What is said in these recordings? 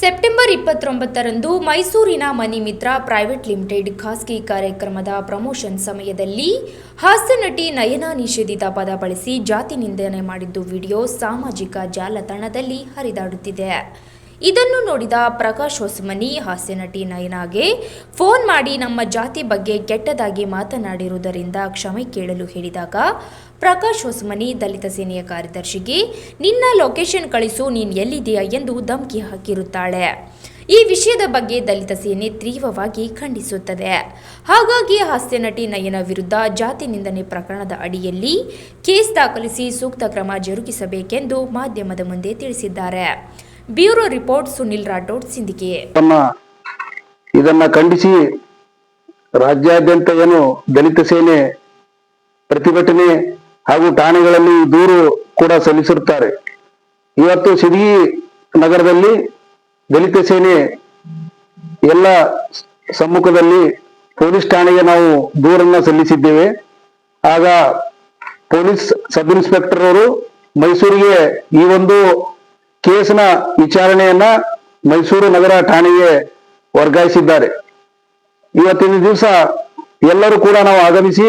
September ಇಪ್ಪತ್ತೊಂಬತ್ತರಂದು ಮೈಸೂರಿನ ಮನಿಮಿತ್ರ private limited ಖಾಸಗಿ ಕಾರ್ಯಕ್ರಮದ ಪ್ರಮೋಷನ್ ಸಮಯದಲ್ಲಿ ಹಾಸ್ಯ ನಟಿ ನಯನಾ ನಿಷೇಧಿತ ಪದ ಬಳಸಿ ಜಾತಿ ನಿಂದನೆ ಮಾಡಿದ್ದು ವಿಡಿಯೋ ಸಾಮಾಜಿಕ ಜಾಲತಾಣದಲ್ಲಿ ಹರಿದಾಡುತ್ತಿದೆ. ಇದನ್ನು ನೋಡಿದ ಪ್ರಕಾಶ್ ಹೊಸಮನಿ ಹಾಸ್ಯ ನಟಿ ನಯನಾಗೆ ಫೋನ್ ಮಾಡಿ ನಮ್ಮ ಜಾತಿ ಬಗ್ಗೆ ಕೆಟ್ಟದಾಗಿ ಮಾತನಾಡಿರುವುದರಿಂದ ಕ್ಷಮೆ ಕೇಳಲು ಹೇಳಿದಾಗ, ಪ್ರಕಾಶ್ ಹೊಸಮನಿ ದಲಿತ ಸೇನೆಯ ಕಾರ್ಯದರ್ಶಿಗೆ, ನಿನ್ನ ಲೊಕೇಶನ್ ಕಳಿಸು, ನೀನು ಎಲ್ಲಿದೆಯಾ ಎಂದು ಧಮಕಿ ಹಾಕಿರುತ್ತಾಳೆ. ಈ ವಿಷಯದ ಬಗ್ಗೆ ದಲಿತ ಸೇನೆ ತೀವ್ರವಾಗಿ ಖಂಡಿಸುತ್ತದೆ. ಹಾಗಾಗಿ ಹಾಸ್ಯ ನಟಿ ನಯನ ವಿರುದ್ಧ ಜಾತಿ ನಿಂದನೆ ಪ್ರಕರಣದ ಅಡಿಯಲ್ಲಿ ಕೇಸ್ ದಾಖಲಿಸಿ ಸೂಕ್ತ ಕ್ರಮ ಜರುಗಿಸಬೇಕೆಂದು ಮಾಧ್ಯಮದ ಮುಂದೆ ತಿಳಿಸಿದ್ದಾರೆ. ಬ್ಯೂರೋ ರಿಪೋರ್ಟ್ ಸುನಿಲ್ ರಾಠೋಡ್ ತಮ್ಮ ಇದನ್ನ ಖಂಡಿಸಿ ರಾಜ್ಯಾದ್ಯಂತ ಏನು ದಲಿತ ಸೇನೆ ಪ್ರತಿಭಟನೆ ಹಾಗೂ ಠಾಣೆಗಳಲ್ಲಿ ದೂರು ಕೂಡ ಸಲ್ಲಿಸಿರುತ್ತಾರೆ. ಇವತ್ತು ಸಿಡಿಗಿ ನಗರದಲ್ಲಿ ದಲಿತ ಸೇನೆ ಎಲ್ಲ ಸಮ್ಮುಖದಲ್ಲಿ ಪೊಲೀಸ್ ಠಾಣೆಗೆ ನಾವು ದೂರನ್ನ ಸಲ್ಲಿಸಿದ್ದೇವೆ. ಆಗ ಪೊಲೀಸ್ ಸಬ್ ಇನ್ಸ್ಪೆಕ್ಟರ್ ಅವರು ಮೈಸೂರಿಗೆ ಈ ಒಂದು ಕೇಸಿನ ವಿಚಾರಣೆಯನ್ನ ಮೈಸೂರು ನಗರ ಠಾಣೆಗೆ ವರ್ಗಾಯಿಸಿದ್ದಾರೆ. ಇವತ್ತಿನ ದಿವಸ ಎಲ್ಲರೂ ಕೂಡ ನಾವು ಆಗಮಿಸಿ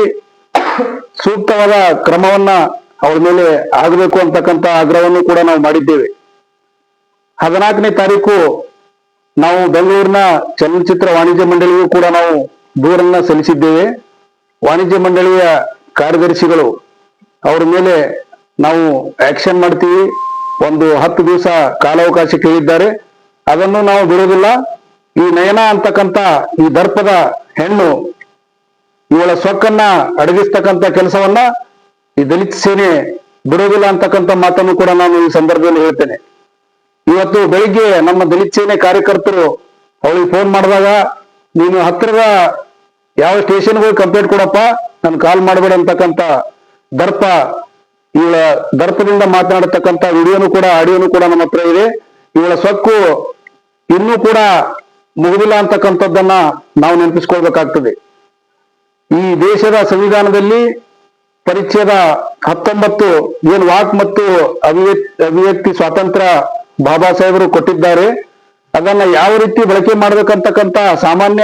ಸೂಕ್ತವಾದ ಕ್ರಮವನ್ನ ಅವರ ಮೇಲೆ ಆಗಬೇಕು ಅಂತಕ್ಕಂಥ ಆಗ್ರಹವನ್ನು ಕೂಡ ನಾವು ಮಾಡಿದ್ದೇವೆ. ಹದಿನಾಲ್ಕನೇ ತಾರೀಕು ನಾವು ಬೆಂಗಳೂರಿನ ಚಲನಚಿತ್ರ ವಾಣಿಜ್ಯ ಮಂಡಳಿಗೂ ಕೂಡ ನಾವು ದೂರನ್ನ ಸಲ್ಲಿಸಿದ್ದೇವೆ. ವಾಣಿಜ್ಯ ಮಂಡಳಿಯ ಕಾರ್ಯದರ್ಶಿಗಳು ಅವರ ಮೇಲೆ ನಾವು ಆಕ್ಷನ್ ಮಾಡ್ತೀವಿ. ಒಂದು ಹತ್ತು ದಿವಸ ಕಾಲಾವಕಾಶ ಕೇಳಿದ್ದಾರೆ. ಅದನ್ನು ನಾವು ಬಿಡುವುದಿಲ್ಲ. ಈ ನಯನ ಅಂತಕ್ಕಂತ ಈ ದರ್ಪದ ಹೆಣ್ಣು ಇವಳ ಸೊಕ್ಕನ್ನ ಅಡಗಿಸ್ತಕ್ಕಂಥ ಕೆಲಸವನ್ನ ಈ ದಲಿತ ಸೇನೆ ಬಿಡುವುದಿಲ್ಲ ಅಂತಕ್ಕಂಥ ಮಾತನ್ನು ಕೂಡ ನಾನು ಈ ಸಂದರ್ಭದಲ್ಲಿ ಹೇಳ್ತೇನೆ. ಇವತ್ತು ಬೆಳಿಗ್ಗೆ ನಮ್ಮ ದಲಿತ ಸೇನೆ ಕಾರ್ಯಕರ್ತರು ಅವಳಿಗೆ ಫೋನ್ ಮಾಡಿದಾಗ, ನೀನು ಹತ್ತಿರದ ಯಾವ ಸ್ಟೇಷನ್ಗೂ ಕಂಪ್ಲೇಂಟ್ ಕೊಡಪ್ಪ? ನಾನು ಕಾಲ್ ಮಾಡಬೇಡ ಅಂತಕ್ಕಂಥ ದರ್ಪ ಇವಳ ದರ್ಪದಿಂದ ಮಾತನಾಡತಕ್ಕಂತ ವಿಡಿಯೋನು ಕೂಡ, ಆಡಿಯೋನು ಕೂಡ ನಮ್ಮ ಹತ್ರ ಇದೆ. ಇವಳ ಸೊಕ್ಕು ಇನ್ನೂ ಕೂಡ ಮುಗಿದಿಲ್ಲ ಅಂತಕ್ಕಂಥದ್ದನ್ನ ನಾವು ನೆನಪಿಸ್ಕೊಳ್ಬೇಕಾಗ್ತದೆ. ಈ ದೇಶದ ಸಂವಿಧಾನದಲ್ಲಿ ಪರಿಚ್ಛೇದ ಹತ್ತೊಂಬತ್ತು ಏನ್ ವಾಕ್ ಮತ್ತು ಅಭಿವ್ಯಕ್ತಿ ಅಭಿವ್ಯಕ್ತಿ ಸ್ವಾತಂತ್ರ್ಯ ಬಾಬಾ ಸಾಹೇಬರು ಕೊಟ್ಟಿದ್ದಾರೆ, ಅದನ್ನ ಯಾವ ರೀತಿ ಬಳಕೆ ಮಾಡ್ಬೇಕಂತಕ್ಕಂತ ಸಾಮಾನ್ಯ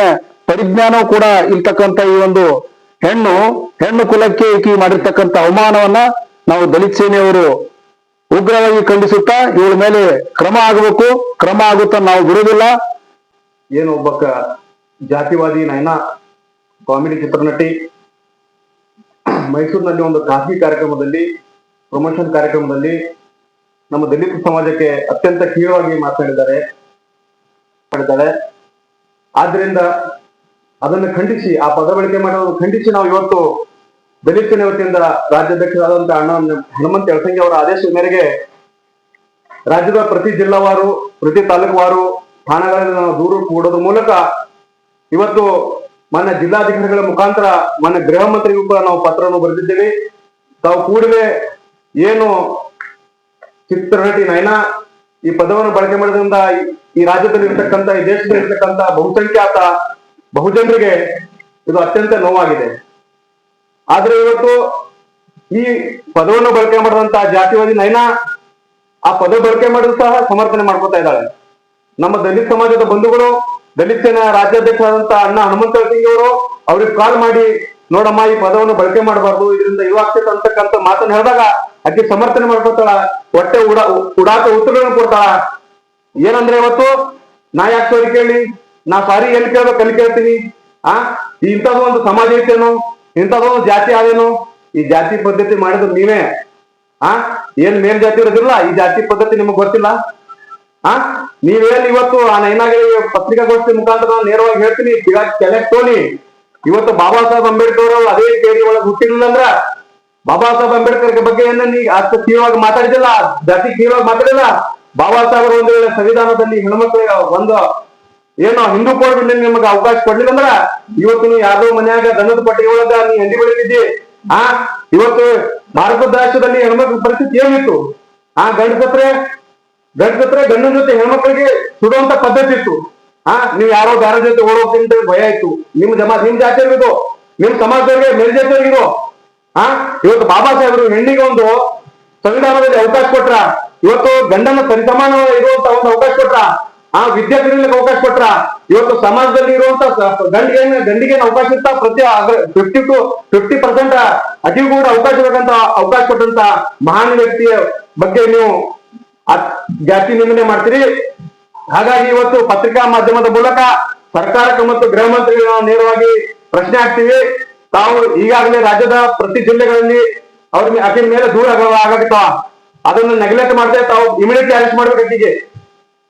ಪರಿಜ್ಞಾನವೂ ಕೂಡ ಇರ್ತಕ್ಕಂಥ ಈ ಒಂದು ಹೆಣ್ಣು ಹೆಣ್ಣು ಕುಲಕ್ಕೆ ಈಕಿ ಮಾಡಿರ್ತಕ್ಕಂಥ ಅವಮಾನವನ್ನ ನಾವು ದಲಿತ ಸೇನೆಯವರು ಉಗ್ರವಾಗಿ ಖಂಡಿಸುತ್ತಾ ಇವಳ ಮೇಲೆ ಕ್ರಮ ಆಗಬೇಕು. ಕ್ರಮ ಆಗುತ್ತಾ ನಾವು ಬಿಡುವುದಿಲ್ಲ ಏನು ಒಬ್ಬ ಜಾತಿವಾದಿ ನಯನ ಕಾಮಿಡಿ ಚಿತ್ರನಟಿ ಮೈಸೂರಿನಲ್ಲಿ ಒಂದು ಖಾಸಗಿ ಕಾರ್ಯಕ್ರಮದಲ್ಲಿ, ಪ್ರಮೋಷನ್ ಕಾರ್ಯಕ್ರಮದಲ್ಲಿ ನಮ್ಮ ದಲಿತ ಸಮಾಜಕ್ಕೆ ಅತ್ಯಂತ ಕೀಳವಾಗಿ ಮಾತನಾಡಿದ್ದಾರೆ. ಮಾಡಿದ್ದಾರೆ. ಆದ್ರಿಂದ ಅದನ್ನು ಖಂಡಿಸಿ, ಆ ಪದ ಬಳಕೆ ಮಾಡೋದು ಖಂಡಿಸಿ ನಾವು ಇವತ್ತು ದಲಿತ ಸೇನೆ ವತಿಯಿಂದ ರಾಜ್ಯಾಧ್ಯಕ್ಷರಾದಂತಹ ಅಣ್ಣ ಹನುಮಂತ ಯಳಸಂಗಿ ಅವರ ಆದೇಶದ ಮೇರೆಗೆ ರಾಜ್ಯದ ಪ್ರತಿ ಜಿಲ್ಲಾವಾರು, ಪ್ರತಿ ತಾಲೂಕುವಾರು ಠಾಣೆಗಳಲ್ಲಿ ನಾವು ದೂರು ಕೂಡೋದ್ರ ಮೂಲಕ ಇವತ್ತು ಮಾನ್ಯ ಜಿಲ್ಲಾಧಿಕಾರಿಗಳ ಮುಖಾಂತರ ಮಾನ್ಯ ಗೃಹ ಮಂತ್ರಿಗೂ ಕೂಡ ನಾವು ಪತ್ರವನ್ನು ಬರೆದಿದ್ದೇವೆ. ತಾವು ಕೂಡಲೇ ಏನು ಚಿತ್ರನಟಿ ನಯನ ಈ ಪದವನ್ನು ಬಳಕೆ ಮಾಡಿದ್ರಿಂದ ಈ- ಈ ರಾಜ್ಯದಲ್ಲಿ ಇರ್ತಕ್ಕಂಥ ಈ ದೇಶದಲ್ಲಿ ಇರ್ತಕ್ಕಂಥ ಬಹುಸಂಖ್ಯಾತ ಬಹುಜನರಿಗೆ ಇದು ಅತ್ಯಂತ ನೋವಾಗಿದೆ. ಆದ್ರೆ ಇವತ್ತು ಈ ಪದವನ್ನು ಬಳಕೆ ಮಾಡಿದಂತ ಜಾತಿವಾದಿ ನಯನ ಆ ಪದ ಬಳಕೆ ಮಾಡಿದ್ರು ಸಹ ಸಮರ್ಥನೆ ಮಾಡ್ಕೊತಾ ಇದ್ದಾಳೆ. ನಮ್ಮ ದಲಿತ ಸಮಾಜದ ಬಂಧುಗಳು ದಲಿತ ಸೇನಾ ರಾಜ್ಯಾಧ್ಯಕ್ಷರಾದಂತಹ ಅಣ್ಣ ಹನುಮಂತ ಅವರು ಅವ್ರಿಗೆ ಕಾಲ್ ಮಾಡಿ, ನೋಡಮ್ಮ ಈ ಪದವನ್ನು ಬಳಕೆ ಮಾಡಬಾರ್ದು, ಇದರಿಂದ ಇವಾಗ್ತೈತೆ ಅಂತಕ್ಕಂಥ ಮಾತನ್ನ ಹೇಳಿದಾಗ ಅದಕ್ಕೆ ಸಮರ್ಥನೆ ಮಾಡ್ಕೊತಾಳ, ಹೊಟ್ಟೆ ಉಡಾ, ಉಡಾಕ ಉತ್ತರಗಳನ್ನು ಕೊಡ್ತಾಳ. ಏನಂದ್ರೆ ಇವತ್ತು, ನಾ ಯಾಕೆ ಕೇಳಿ? ನಾ ಸಾರಿ ಎಲ್ಲಿ ಕೇಳ್ಬೇಕು ಅಲ್ಲಿ ಕೇಳ್ತೀನಿ. ಆ ಇಂಥದ್ದು ಒಂದು ಸಮಾಜ ಐತೇನು? ಇಂಥದ್ದು ಜಾತಿ ಆದೇನು ಈ ಜಾತಿ ಪದ್ಧತಿ ಮಾಡಿದ್ರು ನೀವೇ. ಆ? ಏನ್ ಮೇಲ್ ಜಾತಿ ಇರೋದಿಲ್ಲ, ಈ ಜಾತಿ ಪದ್ಧತಿ ನಿಮಗ್ ಗೊತ್ತಿಲ್ಲ? ಆ? ನೀವೇನ್ ಇವತ್ತು ಆ ನೈನಾಗಿ ಪತ್ರಿಕಾಗೋಷ್ಠಿ ಮುಖಾಂತರ ನೇರವಾಗಿ ಹೇಳ್ತೀನಿ ಕೆಲೆಕ್ಟ್ ತೋನಿ ಇವತ್ತು ಬಾಬಾ ಸಾಹೇಬ್ ಅಂಬೇಡ್ಕರ್ ಅವರು ಅದೇ ಕೇಳಿ ಒಳಗೆ ಹುಟ್ಟಿರ್ಲಿಲ್ಲ ಅಂದ್ರ, ಬಾಬಾ ಸಾಹೇಬ್ ಅಂಬೇಡ್ಕರ್ ಬಗ್ಗೆ ಏನ ನೀ ಅಷ್ಟು ತೀವ್ರವಾಗಿ ಮಾತಾಡಿದಿಲ್ಲ ಜಾತಿ ತೀವ್ರವಾಗಿ ಮಾತಾಡಿಲ್ಲ. ಬಾಬಾ ಸಾಹೇಬ್ ಒಂದು ವೇಳೆ ಸಂವಿಧಾನದಲ್ಲಿ ಹೆಣ್ಮಕ್ಳಿಗೆ ಒಂದು ಏನೋ ಹಿಂದೂ ಕೋರ್ಟ್ ನಿಮಗೆ ಅವಕಾಶ ಕೊಡ್ಲಿಲ್ಲ ಅಂದ್ರ ಇವತ್ತು ನೀವು ಯಾವ್ದೋ ಮನ್ಯಾಗ ದನದ ಪಟ್ಟಿ ಒಳಗ ನೀ ಹೆಂಡಿ ಬೆಳಿತಿದ್ದಿ ಆ? ಇವತ್ತು ಭಾರತ ದೇಶದಲ್ಲಿ ಹೆಣ್ಮಕ್ಳ ಪರಿಸ್ಥಿತಿ ಏನಿತ್ತು? ಆ ಗಂಡಸತ್ರೆ ಗಂಡಸತ್ರೆ ಗಂಡನ ಜೊತೆ ಹೆಣ್ಮಕ್ಳಿಗೆ ಸುಡುವಂತ ಪದ್ಧತಿ ಇತ್ತು. ಆ? ನೀವ್ ಯಾರೋ ಬೇರೆ ಜೊತೆ ಓಡೋಗ್ತೀನಿ ಭಯ ಇತ್ತು. ನಿಮ್ ಜಮಾ ನಿಮ್ ಜಾತಿಯವ್ರಿಗೂ ನಿಮ್ ಸಮಾಜದವ್ರಿಗೆ ಮೇಲ್ಜಾತಿಯವ್ರಿಗೂ ಆ? ಇವತ್ತು ಬಾಬಾ ಸಾಹೇಬರು ಹೆಣ್ಣಿಗೆ ಒಂದು ಸಂವಿಧಾನದಲ್ಲಿ ಅವಕಾಶ ಕೊಟ್ರ, ಇವತ್ತು ಗಂಡನ ಸರಿಸಮಾನ ಇರುವಂತ ಒಂದು ಅವಕಾಶ ಕೊಟ್ರ ಆ ವಿದ್ಯಾರ್ಥಿಗಳಿಗೆ ಅವಕಾಶ ಕೊಟ್ರ ಇವತ್ತು ಸಮಾಜದಲ್ಲಿ ಇರುವಂತ ಗಂಡಿಗೆ ಗಂಡಿಗೆ ಅವಕಾಶ ಇರ್ತಾ ಪ್ರತಿ ಫಿಫ್ಟಿ ಟು ಫಿಫ್ಟಿ ಪರ್ಸೆಂಟ್ ಅತಿ ಕೂಡ ಅವಕಾಶ ಬೇಕಂತ ಅವಕಾಶ ಕೊಟ್ಟಂತ ಮಹಾನ್ ವ್ಯಕ್ತಿಯ ಬಗ್ಗೆ ನೀವು ಜಾಸ್ತಿ ನಿಂದನೆ ಮಾಡ್ತೀರಿ. ಹಾಗಾಗಿ ಇವತ್ತು ಪತ್ರಿಕಾ ಮಾಧ್ಯಮದ ಮೂಲಕ ಸರ್ಕಾರಕ್ಕೆ ಮತ್ತು ಗೃಹ ಮಂತ್ರಿಗಳಿಗೆ ನಾವು ನೇರವಾಗಿ ಪ್ರಶ್ನೆ ಹಾಕ್ತೀವಿ. ತಾವು ಈಗಾಗಲೇ ರಾಜ್ಯದ ಪ್ರತಿ ಜಿಲ್ಲೆಗಳಲ್ಲಿ ಅವ್ರ ಆಕಿನ ಮೇಲೆ ದೂರ ಆಗತ್ತಾವ ಅದನ್ನ ನೆಗ್ಲೆಕ್ಟ್ ಮಾಡದೆ ತಾವು ಇಮಿಡಿಯೇಟ್ಲಿ ಅರೆಸ್ಟ್ ಮಾಡ್ಬೇಕು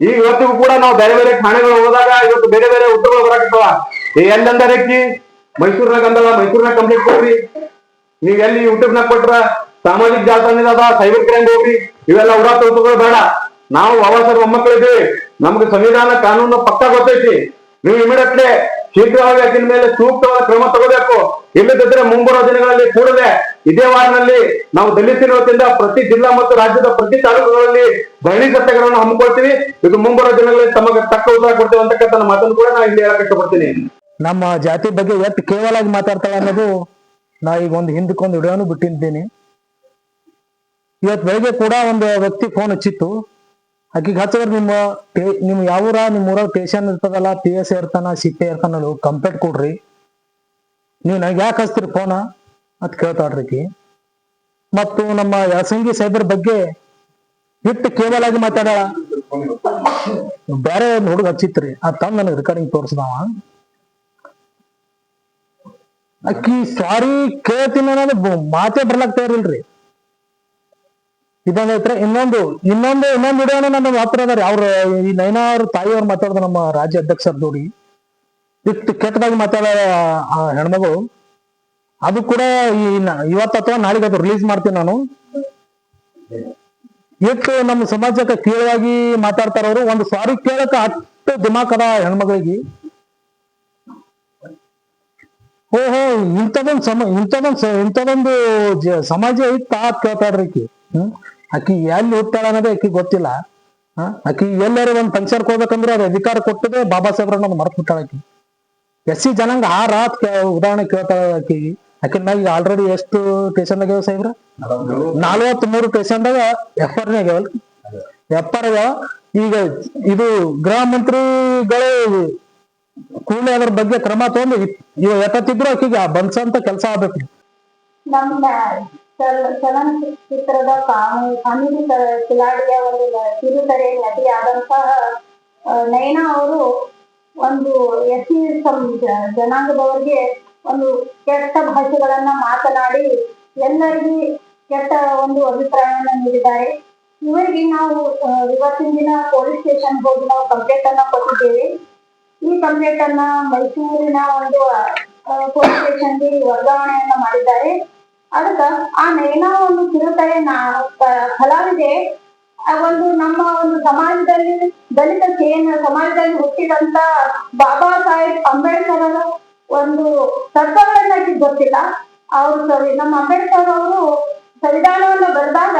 ಈಗ ಇವತ್ತಿಗೂ ಕೂಡ ನಾವು ಬೇರೆ ಬೇರೆ ಠಾಣೆಗಳು ಹೋದಾಗ ಇವತ್ತು ಬೇರೆ ಬೇರೆ ಉತ್ತರಗಳು ಬರಾಕತ್ತಾವ. ಏ ಎಲ್ಲಂದ ಅಕ್ಕಿ ಮೈಸೂರ್ನಾಗ ಅಂದಲ್ಲ ಮೈಸೂರ್ನಾಗ ಕಂಪ್ಲೀಟ್ ಕೊಡ್ರಿ. ನೀವ್ ಎಲ್ಲಿ ಯೂಟ್ಯೂಬ್ ನಾಗ ಕೊಟ್ರ ಸಾಮಾಜಿಕ ಜಾಲತಾಣದ ಅದ ಸೈಬರ್ ಕ್ರೈಮ್ ಹೋಗ್ರಿ. ಇವೆಲ್ಲ ಉಡಾತ ಉತ್ತರಗಳು ಬೇಡ. ನಾವು ಅವಸರ ಮೊಮ್ಮಕ್ಕಳಿದ್ದೀವಿ ನಮ್ಗೆ ಸಂವಿಧಾನ ಕಾನೂನು ಪಕ್ಕ ಗೊತ್ತೈತಿ. ನೀವು ಇಮಿಡಿಯೇಟ್ಲಿ ಶೀಘ್ರವಾಗಿ ಅದಿನ ಮೇಲೆ ಸೂಕ್ತವಾದ ಕ್ರಮ ತಗೋಬೇಕು. ಇಲ್ಲದಿದ್ರೆ ಮುಂಬರುವ ದಿನಗಳಲ್ಲಿ ಕೂಡಲೇ ಇದೇ ವಾರದಲ್ಲಿ ನಾವು ದಲಿತರ ಪ್ರತಿ ಜಿಲ್ಲಾ ಮತ್ತು ರಾಜ್ಯದ ಪ್ರತಿ ತಾಲೂಕುಗಳಲ್ಲಿ ಧರಣಿ ಸತ್ಯಾಗ್ರಹವನ್ನು ಹಮ್ಮಿಕೊಳ್ತೀವಿ. ಇದು ಮುಂಬರುವ ದಿನಗಳಲ್ಲಿ ತಮಗೆ ತಕ್ಕ ಉತ್ತರ ಕೊಡ್ತೇವೆ ಅಂತಕ್ಕಂಥ ಮಾತನ್ನು ಕೂಡ ನಾನು ಇಲ್ಲಿ ಹೇಳಕ್ ಇಷ್ಟಪಡ್ತೀನಿ. ನಮ್ಮ ಜಾತಿ ಬಗ್ಗೆ ಇವತ್ತು ಕೇವಲಾಗಿ ಮಾತಾಡ್ತಾಳೆ ಅನ್ನೋದು ನಾ ಈಗ ಒಂದು ಹಿಂದಕ್ಕೊಂದು ವಿಡಿಯೋನು ಬಿಟ್ಟಿದ್ದೀನಿ. ಇವತ್ತು ಬೆಳಗ್ಗೆ ಕೂಡ ಒಂದು ವ್ಯಕ್ತಿ ಫೋನ್ ಹಚ್ಚಿತ್ತು. ಆಕಿಗೆ ಹಚ್ಚಿದ್ರೆ ನಿಮ್ಮ ಪೇ- ನಿಮ್ಮ ಯಾವ ಊರ ನಿಮ್ಮ ಊರಾಗ ಪೇಷನ್ ಇರ್ತದಲ್ಲ ಪಿ ಎಸ್ ಇರ್ತಾನ ಸಿ ಪಿ ಇರ್ತಾನಲ್ಲ ಕಂಪ್ಲೇಂಟ್ ಕೊಡ್ರಿ. ನೀವು ನನಗೆ ಯಾಕೆ ಹಚ್ತೀರಿ ಫೋನ ಅಂತ ಆಕಿ. ಮತ್ತು ನಮ್ಮ ಯಾಸಂಗಿ ಸೈಬರ್ ಬಗ್ಗೆ ಇಟ್ಟು ಕೇವಲಾಗಿ ಮಾತಾಡ ಬೇರೆ ಒಂದು ಹುಡುಗ ಹಚ್ಚಿತ್ರಿ. ಆ ತಂದ್ ನನಗೆ ರೆಕಾರ್ಡಿಂಗ್ ತೋರಿಸ್ದವ. ಅಕ್ಕಿ ಸಾರಿ ಕೇಳ್ತೀನಿ ಅನ್ನೋದು ಮಾತೇ ಬರ್ಲಾಗ್ತಾ ಇರಲ್ರಿ ಇದೊಂದೈತ್ರಿ ಇನ್ನೊಂದು ಇನ್ನೊಂದು ಇನ್ನೊಂದು ವಿಡಿಯೋನ ನನ್ನ ಹತ್ರ ಅದಾರಿ. ಅವ್ರ, ಈ ನೈನಾ ಅವ್ರ ತಾಯಿಯವ್ರು ಮಾತಾಡ್ದ ನಮ್ಮ ರಾಜ್ಯ ಅಧ್ಯಕ್ಷರ ಜೋಡಿ ಇಷ್ಟು ಕೆಟ್ಟದಾಗಿ ಮಾತಾಡೋ, ಆ, ಹೆಣ್ಮಗಳು. ಅದು ಕೂಡ ಈ ಇವತ್ತು ಅಥವಾ ನಾಳೆಗೆ ಅದು ರಿಲೀಸ್ ಮಾಡ್ತೀನಿ ನಾನು. ಎಷ್ಟು ನಮ್ಮ ಸಮಾಜಕ್ಕೆ ಮಾತಾಡ್ತಾರ ಮಾತಾಡ್ತಾರವ್ರು ಒಂದು ಸಾರಿ ಕೇಳಕ ಅಷ್ಟು ಅದ ಹೆಣ್ಮಗಳಿಗೆ. ಓಹೋ, ಇಂಥದೊಂದು ಸಮ, ಇಂಥದೊಂದು ಇಂಥದೊಂದು ಸಮಾಜ ಇತ್ತ ಆ ಕೇಳ್ತಾಳ್ರಿ ಆಕಿ ಹ್ಮ್? ಆಕಿ ಎಲ್ಲಿ ಹುಟ್ಟಾಳ ಅನ್ನೋದೇ ಆಕಿ ಗೊತ್ತಿಲ್ಲ? ಆಕಿ ಎಲ್ಲಾರು ಒಂದು ಪಂಚರ್ಕ್ ಹೋಗ್ಬೇಕಂದ್ರೆ ಅದು ಅಧಿಕಾರ ಕೊಟ್ಟದೆ ಬಾಬಾ ಸಾಹೇಬ್ರನ್ನ ಮರ್ತ್ ಬಿಟ್ಟಾಳ ಆಕಿ ಎಸ್ ಸಿ ಜನಾಂಗ ಆ ರಾತ್ ಉದಾಹರಣೆ ಕೇಳ್ತಾಳ ಆಕಿ ಆಕಿನ ಮ್ಯಾಗ ಈಗ ಆಲ್ರೆಡಿ ಎಷ್ಟು ಟೇಷನ್ ಆಗ್ಯಾವ ಸಾಹೇಬ್ರ? ನಲ್ವತ್ ಮೂರು ಟೇಷನ್ದಾಗ ಎಫ್ ಆಗ್ಯಾವಲ್ ಎಫ್ ಆರ್ ಆಗ್ಯಾವ. ಈಗ ಇದು ಗೃಹ ಮಂತ್ರಿಗಳು ಕೂಡಲೇ ಅದ್ರ ಬಗ್ಗೆ ಕ್ರಮ ತಗೊಂಡು ಇವ ಎತ್ತತ್ತಿದ್ರು ಆಕಿಗೆ ಬಂದ್ಸಂತ ಕೆಲಸ ಆಗ್ಬೇಕು. ಚಲನಚಿತ್ರದ ಕಾಮಿ ಕಿಲಾಡಿಯ ಒಂದು ನಟಿ ಆದಂತಹ ನಯನಾ ಅವರು ಒಂದು ಎಸ್ ಸಿ ಜನಾಂಗದವರಿಗೆ ಒಂದು ಕೆಟ್ಟ ಭಾಷೆಗಳನ್ನ ಮಾತನಾಡಿ ಎಲ್ಲರಿಗೂ ಕೆಟ್ಟ ಒಂದು ಅಭಿಪ್ರಾಯವನ್ನು ನೀಡಿದ್ದಾರೆ. ಇವರಿಗೆ ನಾವು ಇವತ್ತಿನ ದಿನ ಪೊಲೀಸ್ ಸ್ಟೇಷನ್ ಹೋಗಿ ನಾವು ಕಂಪ್ಲೇಂಟ್ ಅನ್ನ ಕೊಟ್ಟಿದ್ದೇವೆ. ಈ ಕಂಪ್ಲೇಂಟ್ ಅನ್ನ ಮೈಸೂರಿನ ಒಂದು ಪೊಲೀಸ್ ಸ್ಟೇಷನ್ಗೆ ವರ್ಗಾವಣೆಯನ್ನ ಮಾಡಿದ್ದಾರೆ. ಅದಕ್ಕ ಆ ಏನೋ ಒಂದು ಕ- ಕಲಾವಿದೆ ಒಂದು ನಮ್ಮ ಒಂದು ಸಮಾಜದಲ್ಲಿ ದಲಿತ ಸೇನ, ಸಮಾಜದಲ್ಲಿ ಹುಟ್ಟಿದಂತ ಬಾಬಾ ಸಾಹೇಬ್ ಅಂಬೇಡ್ಕರ್ ಒಂದು ತತ್ವಗಳನ್ನ ಗೊತ್ತಿಲ್ಲ. ಅವರು ಸರಿ, ನಮ್ಮ ಅಂಬೇಡ್ಕರ್ ಅವರು ಸಂವಿಧಾನವನ್ನು ಬರೆದಾಗ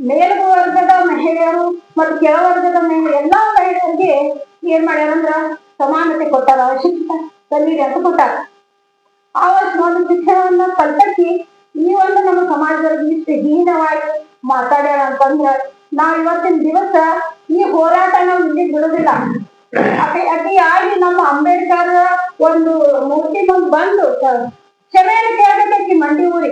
ಮೇಲ್ವರ್ಗದ ಮಹಿಳೆಯರು ಮತ್ತು ಕೆಳವರ್ಗದ ಮಹಿಳೆ ಎಲ್ಲಾ ಮಹಿಳೆಯರಿಗೆ ಏನ್ ಮಾಡ್ಯಾರಂದ್ರ ಸಮಾನತೆ ಕೊಟ್ಟಾರ, ಶಿಕ್ಷಣ ಕಲೀರಿ ಅಂತ ಕೊಟ್ಟಾರ. ಆ ಒಂದು ಶಿಕ್ಷಣವನ್ನ ಅಂತಂದ್ರ ನಾವ್ ಇವತ್ತಿನ ದಿವಸ ಈ ಹೋರಾಟ ನಾವು ಇಲ್ಲಿ ಬಿಡುದಿಲ್ಲ. ಅತಿ ಅತಿಯಾಗಿ ನಮ್ಮ ಅಂಬೇಡ್ಕರ್ ಒಂದು ಮೂರ್ತಿ ಮುಂದ್ ಬಂದು, ಕ್ಷಮೆಯನ್ನು ಕೇಳಬೇಕಿ ಮಂಡಿ ಊರಿ